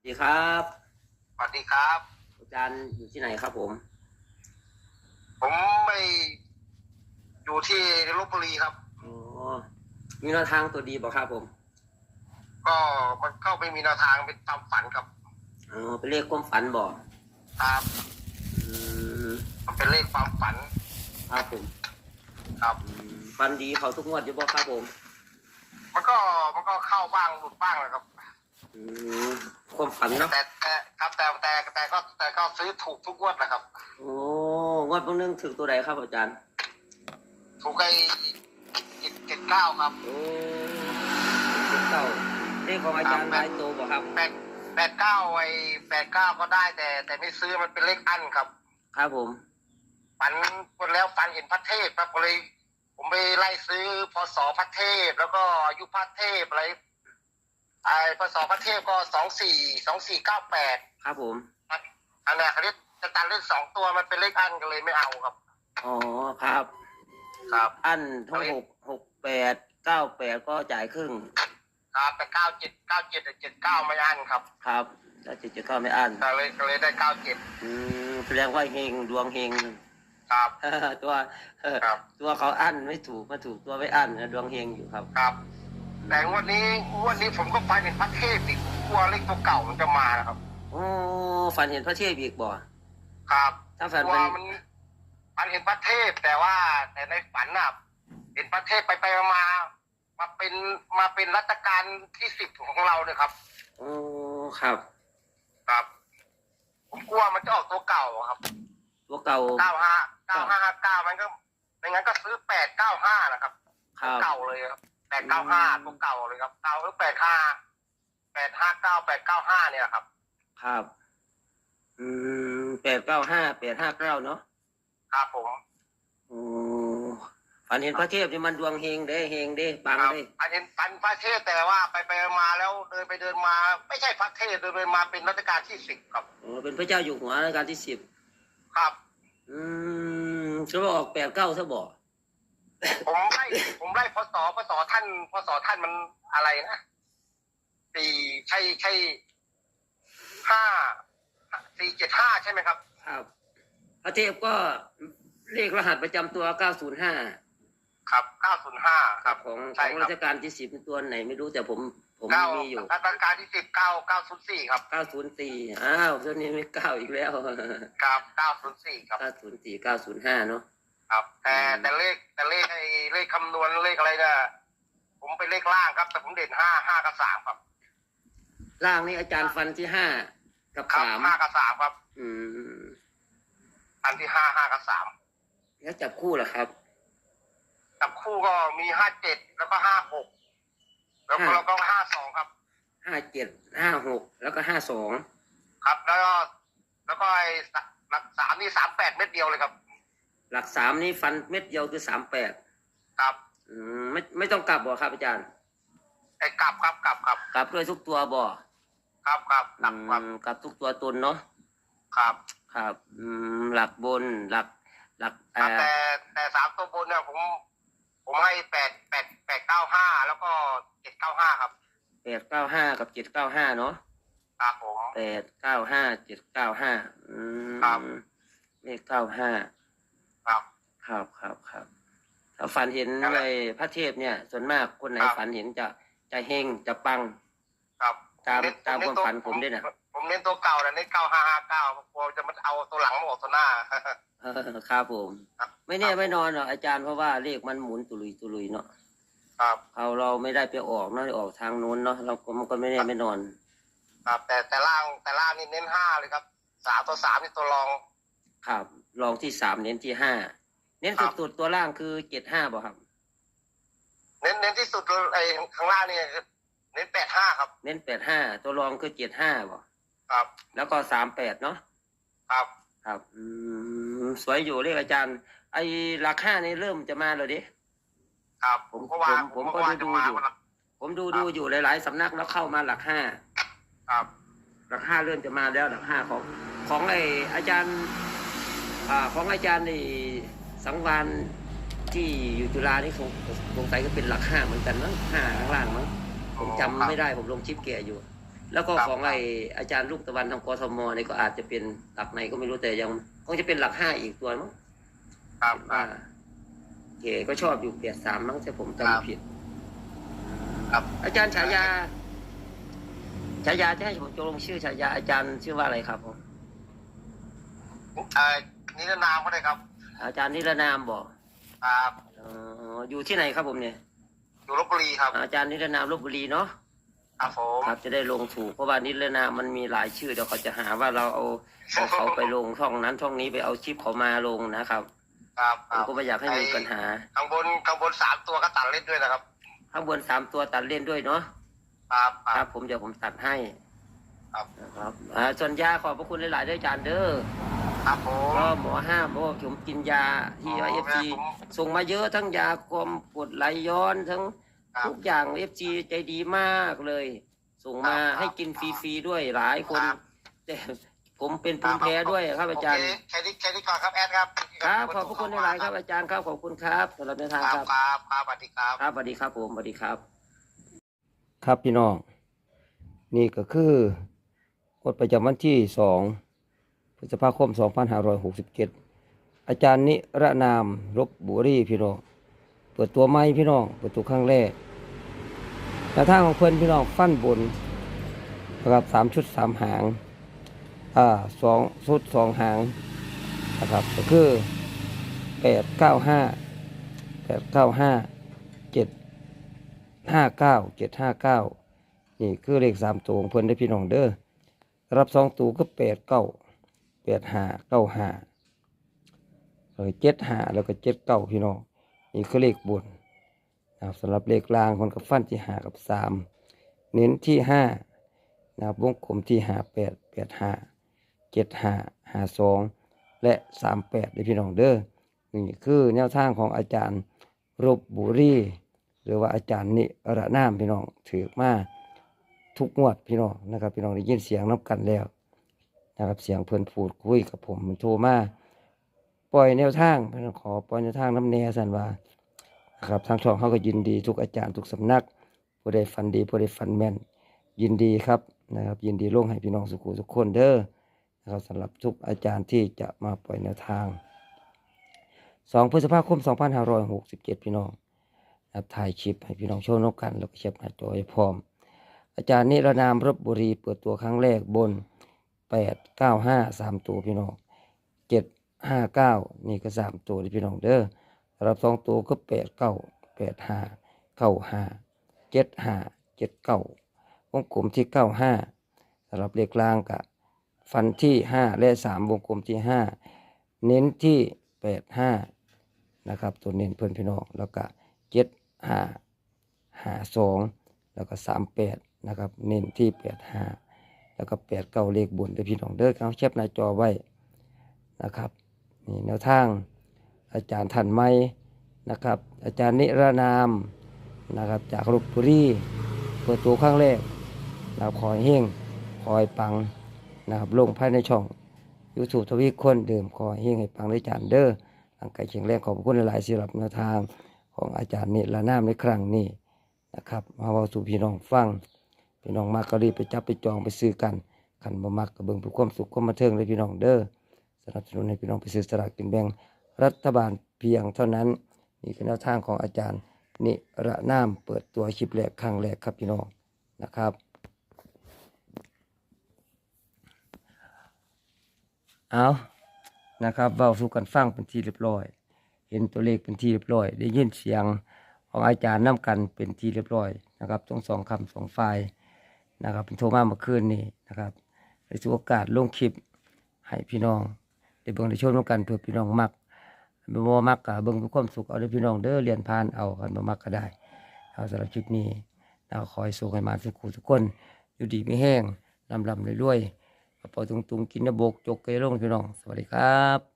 สวัสดีครับ สวัสดีครับ อาจารย์อยู่ที่ไหนครับผม ผมไปอยู่ที่ลบบุรีครับ อ๋อ มีแนวทางตัวดีบอกครับผม ก็มันเข้าไปมีแนวทางเป็นตามฝันครับ อ๋อเป็นเลขความฝันบอกครับอืมมันเป็นเลขความฝัน ครับผมครับอืมฝันดีเขาทุกงวดอยู่บอกครับผม มันก็มันก็เข้าบ้างหลุดบ้างนะครับอืม ความฝันเนาะแต่แต่ครับแต่แต่แต่ก็แต่ก็ซื้อถูกทุกงวดนะครับ โอ้งวดเพิ่งนึงถึงตัวใดครับอาจารย์ ถูกไอ้เจ็ดเจ็ดเก้าครับโอ้เลขเก้าเลขของอาจารย์หลายตัวบอกครับแปดแปดเก้าไอ้แปดเก้าก็ได้แต่ แต่ไม่ซื้อมันเป็นเลขอันครับ ครับผมฝันคนแล้วฝันเห็นพระเทพครับก็เลย ผมไปไล่ซื้อพศพระเทพแล้วก็อายุพระเทพอะไร ไอ้พศพระเทพก็สองสี่สองสี่เก้าแปดครับผม อันนี้เขาเรียกจะตัดเล่นสองตัวมันเป็นเลขอันก็เลยไม่เอาครับ อ๋อครับ ครับอันทั้งหกหกแปดเก้าแปดก็จ่ายครึ่ง ครับแต่เก้าเจ็ดเก้าเจ็ดเจ็ดเก้าไม่อันครับครับแล้วจะจะเข้าไม่อันก็เลยก็เลยได้เก้าเจ็ดอืมแสดงว่าเฮงดวงเฮงครับ ตัวเออครับตัวเขาอั้นไม่ถูกมาถูกตัวไม่อั้นนะดวงเฮงอยู่ครับ ครับ แต่งวันนี้งวันนี้ผมก็ฝันเห็นพระเทพอีกกลัวเลขตัวเก่ามันจะมานะครับ โอ้ฝันเห็นพระเทพอีกบ่ ครับถ้าฝันว่าเป็นมันฝันเห็นพระเทพแต่ว่า แต่ในฝันน่ะเห็นพระเทพไปไปมา มามาเป็นมาเป็นรัชกาลที่สิบของเราเนี่ยครับ โอ้ครับ ครับ ผมกลัวมันจะออกตัวเก่าครับตัวเก่าเก้าห้าเก้าห้าห้าเก้ามันก็ไม่งั้นก็ซื้อแปดเก้าห้านะครับ ครับ เก่าเลยครับ แปดเก้าห้าตัวเก่าเลยครับเก่าหรือแปดห้าแปดห้าเก้าแปดเก้าห้าเนี่ยครับ ครับ อืมแปดเก้าห้าแปดห้าเก้าเนาะครับผมโอ้ฝันเห็นพระเทพนี่มันดวงเฮงเด้เฮงเด้ปังครับเด้อันนี้ปันพระเทพแต่ว่าไปไปมาแล้วเดินไปเดินมา ไม่ใช่พระเทพเดินไปมาเป็นรัชกาลที่สิบครับโอ้เป็นพระเจ้าอยู่หัวรัชกาลที่สิบครับ อืมจะว่าออกแปดเก้าซะบ่ ผมไล่ผมไล่พศพศท่านพศท่านมันอะไรนะสี่ใช่ใช่ห้าสี่เจ็ดห้าใช่ไหมครับ ครับพระเทพก็เลขรหัสประจำตัวเก้าศูนย์ห้าครับเก้าศูนย์ห้าครับของขใช่องครัราบชการที่สิบตัวไหนไม่รู้แต่ผมผมเก้ามีอยู่รัชกาลที่สิบเก้าเก้าศูนย์สี่ครับเก้าศูนย์สี่อ้าวตัวนี้ไม่เก้าอีกแล้ว ครับเก้าศูนย์สี่ครับเก้าศูนย์สี่เก้าศูนย์ห้าเนาะ ครับแต่แต่เลขแต่เลขไอ้เลขคำนวณเลขอะไรเนี่ยผมเป็นเลขล่างครับ แต่ผมเด่นห้าห้ากับสามครับล่างนี่อาจารย์ฟันที่ห้ากับครับสามห้ากับสามครับ อืมอันที่ห้าห้ากับสามแล้วจับคู่เหรอครับ จับคู่ก็มีห้าเจ็ดแล้วก็ห้าหกแล้วก็ห้าแล้วก็ห้าสองครับ ห้าเจ็ดห้าหกแล้วก็ห้าสองครับ แล้วก็แล้วก็ไอ้สะหลักสามนี่สามแปดเม็ดเดียวเลยครับ หลักสามนี่ฟันเม็ดเดียวคือสามแปดครับอืมไม่ไม่ต้องกลับบ่ครับอาจารย์ ไอ้กลับครับกลับครับกลับด้วยทุกตัวบ่ครับครับกอืลับครับมกลับทุกตัวตนเนาะครับครับอืมหลักบนหลักหลักคเอ่รับอแต่แต่สามตัวบนเนี่ยผม ผมให้แปดแปดแปดเก้าห้าแล้วก็เจ็ดเก้าห้าครับแปดเก้าห้ากับเจ็ดเก้าห้าเนาะ ครับผม แปดเก้าห้าเจ็ดเก้าห้าอืมครับ เลขเก้าห้าครับ ครับครับครับ ถ้าฝันเห็นครับอะไรพระเทพเนี่ย ส่วนมากคนไหนครับ ฝันเห็นจะจะเฮงจะปัง ครับตามเน้นตามเน้ความตัวฝันผมด้วยนะ ผมเน้นตัวเก่านะเน้นเก้าห้าห้าเก้ากลัวจะมันเอาตัวหลังมาออกตัวหน้า เออครับผม ครับ ไม่แน่ไม่นอนหรอกอาจารย์เพราะว่าเลขมันหมุนตุลุยตุลุยเนาะครับเขาเราไม่ได้ไปออกเนาะออกทางนู้นเนาะเราก็มันก็ไม่แน่ไม่นอน ครับ แต่แต่ล่างแต่ล่างนี่เน้นห้าเลยครับสามตัวสามนี่ตัวรองครับ ลองที่สามเน้นที่ห้า เน้นครับสุดๆตัวล่างคือเจ็ดห้าบ่ครับ เน้นเน้นที่สุดไอ้ข้างล่างนี่เน้นแปดห้าครับ เน้นแปดห้าตัวรองคือเจ็ดห้าบ่ครับ แล้วก็สามแปดเนาะครับ ครับอืมสวยอยู่เลขอาจารย์ ไอ้ราคานี่เริ่มจะมาแล้วดิ ครับ ผมก็ว่าผมผมก็ก็ว่าดูจะมาอยู่วันละผมดูดูอยู่หลาย ๆสำนักแล้วเข้ามาหลักห้าครับ หลักห้าเริ่มจะมาแล้วหลักห้าของ ของไอ้อาจารย์ อ่าของอาจารย์ใน สังวานที่อยู่จุฬานี่คงสงสัยก็เป็นหลักห้าเหมือนกันมั้งห้าข้างล่างมั้งผมจำไม่ได้ผมลงชิปแกอยู่ แล้วก็ครับของไออาจารย์ลูกตะวันทางกทมนี่ก็อาจจะเป็นหลักไหนก็ไม่รู้แต่ยังคงจะเป็นหลักห้าอีกตัวมั้งครับว่าโอเคก็ชอบอยู่เปียดสามมั้งถ้าผมครับจำไม่ผิด ครับอาจารย์ฉายาฉายาจะให้ผมจงลงชื่อฉายาอาจารย์ชื่อว่าอะไรครับผม เอ่อนิรนามก็ได้ครับ อาจารย์นิรนามบอกครับอ๋ออยู่ที่ไหนครับผมเนี่ย อยู่ลบบุรีครับ อาจารย์นิรนามลบบุรีเนาะครับผมครับจะได้ลงถูกเพราะว่านิรนามมันมีหลายชื่อเดี๋ยวเขาจะหาว่าเราเอาเอาเขาไปลงช่องนั้นช่องนี้ไปเอาชิปเขามาลงนะครับ ครับคผรัมบก็ไม่อยากให้มีปัญหาข้างบนข้างบนสามตัวก็ตัดเล่นด้วยนะครับข้างบนสามตัวตัดเล่นด้วยเนาะครับคครัรับบผมเดี๋ยวผมตัดให้ ครับนะครับอ่าส่วนยาขอบพระคุณหลายๆด้วยอาจารย์เด้อ ครับผม ก็หมอห้ามบอกว่าผมกินยาที่เอฟซีส่งมาเยอะทั้งยาความปวดไหลย้อนทั้งครับทุกอย่างเอฟซีใจดีมากเลย ส่งมาครับให้กินฟรีๆด้วยหลายคนครับ แต่ผมเป็นภูมิแพ้ด้วยครับอาจารย์ โเคแค่นี้แค่นี้ก่อนครับแอดครับครับขอบพระคุณหลายๆครับอาจารย์ครับขอบคุณครับสำหรับแนวทางครับครับ ครับครับสวัสดีครับ ครับสวัสดีครับผมสวัสดีครับ ครับพี่น้อง นี่ก็คือกฎประจำวันที่สอง พฤษภาคม 2567 อาจารย์นิรนามรบบุรีพี่น้อง เปิดตัวไม้พี่น้อง เปิดตัวครั้งแรกแนวทางของเพื่อนพี่น้องฟันบนนะครับสามชุดสามหาง อ่าสองชุดสองหางนะครับก็คือแปดเก้าห้าแปดเก้าห้าเจ็ดห้าเก้าเจ็ดห้าเก้านี่คือเลขสามตัวของเพื่อนได้พี่น้องเด้อรับสองตัวก็แปดเก้า ดห้าเก้าห้าแล้วก็เจ็ดห้าแล้วก็เจ็ดเก้าพี่น้องนี่คือเลขบนนะครับสำหรับเลขลางคนกับฟันที่หากับสามเน้นที่ห้านะครับวงกลมที่หาแปดแปดห้าเจ็ดห้าห้าสองและสามแปดเลยพี่น้องเด้อนี่คือแนวทางของอาจารย์รบบุรีหรือว่าอาจารย์นิระนามพี่น้องถือมาทุกงวดพี่น้องนะครับ พี่น้องได้ยินเสียงนับกันแล้ว นะครับเสียงเพื่อนพูดคุยกับผมมันโทรมาปล่อยแนวทางเพื่อนขอปล่อยแนวทางน้ำแน่สันว่าครับทางช่องเขาก็ยินดีทุกอาจารย์ทุกสำนักผู้ใดฟันดีผู้ใดฟันแม่น ยินดีครับนะครับ ยินดีลงให้พี่น้องสุขุทุกคนเด้อนะครับสำหรับทุกอาจารย์ที่จะมาปล่อยแนวทาง 2 พฤษภาคม 2567 พี่น้องนะครับถ่ายคลิปให้พี่น้องชมนกกัน แล้วก็เช็บหน้าจอให้พร้อม อาจารย์นิรนามรบบุรีเปิดตัวครั้งแรกบน 895 3ตัวพี่น้อง7ห้าเก้านี่ก็สามตัวที่พี่น้องเด้อสำหรับสองตัวก็แปดเก้าแปดห้าเก้าห้าเจ็ดห้าเจ็ดเก้าวงกลมที่เก้าห้าสำหรับเลขล่างกะฟันที่ห้าและสามวงกลมที่ห้าเน้นที่แปดห้านะครับตัวเน้นเพื่อนพี่น้องแล้วก็เจ็ดห้าห้าสองแล้วก็สามแปดนะครับ เน้นที่แปดห้า แล้วก็แปดเก้าเลขบนเด้อพี่น้องเด้อเอาแชปหน้าจอไว้นะครับนี่แนวทางอาจารย์ทันไม้นะครับ อาจารย์นิรนามนะครับจากลบบุรีเปิดตัวครั้งแรกนะครับคอยเฮงคอยปังนะครับลงภายในช่องยูทูบทวีคนเดิมคอยเฮงให้ปังด้วยจานเด้อร่างกายแข็งแรงขอบคุณหลายๆสำหรับแนวทางของอาจารย์นิรนามในครั้งนี้นะครับมาเว้าสู่พี่น้องฟัง พี่น้องมากก็รีบไปจับไปจองไปซื้อกันขันบ่มักก็เบิ่งเพื่อความสุขความบันเทิงเลยพี่น้องเด้อสนับสนุนให้พี่น้องไปซื้อสลากกินแบ่งรัฐบาลเพียงเท่านั้นนี่คือแนวทางของอาจารย์ นิระนามเปิดตัวคลิปแรกครั้งแรกครับพี่น้องนะครับ เอานะครับเบาสู่กันฟังเป็นที่เรียบร้อย เห็นตัวเลขเป็นที่เรียบร้อย ได้ยินเสียงของอาจารย์น้กันเป็นที่เรียบร้อยนะครับทั้งสองคำสองฝ่าย นะครับเป็นโทรมาเมื่อคืนนี้นะครับในสุโอกาสลงคลิปให้พี่น้องได้เบิ่งได้ชมร่วมกันเพื่อพี่น้องมักบ่มักก็เบิ่งเพื่อความสุขเอาเด้อพี่น้องเด้อเรียนผ่านเอากันบ่มักก็ได้เอาสำหรับคลิปนี้เราคอยส่งให้มาสุขุทุกคน อยู่ดีไม่แห้งลำลำรวยๆกระเป๋าตุงๆกินนะโบกจกเกยลงพี่น้อง สวัสดีครับ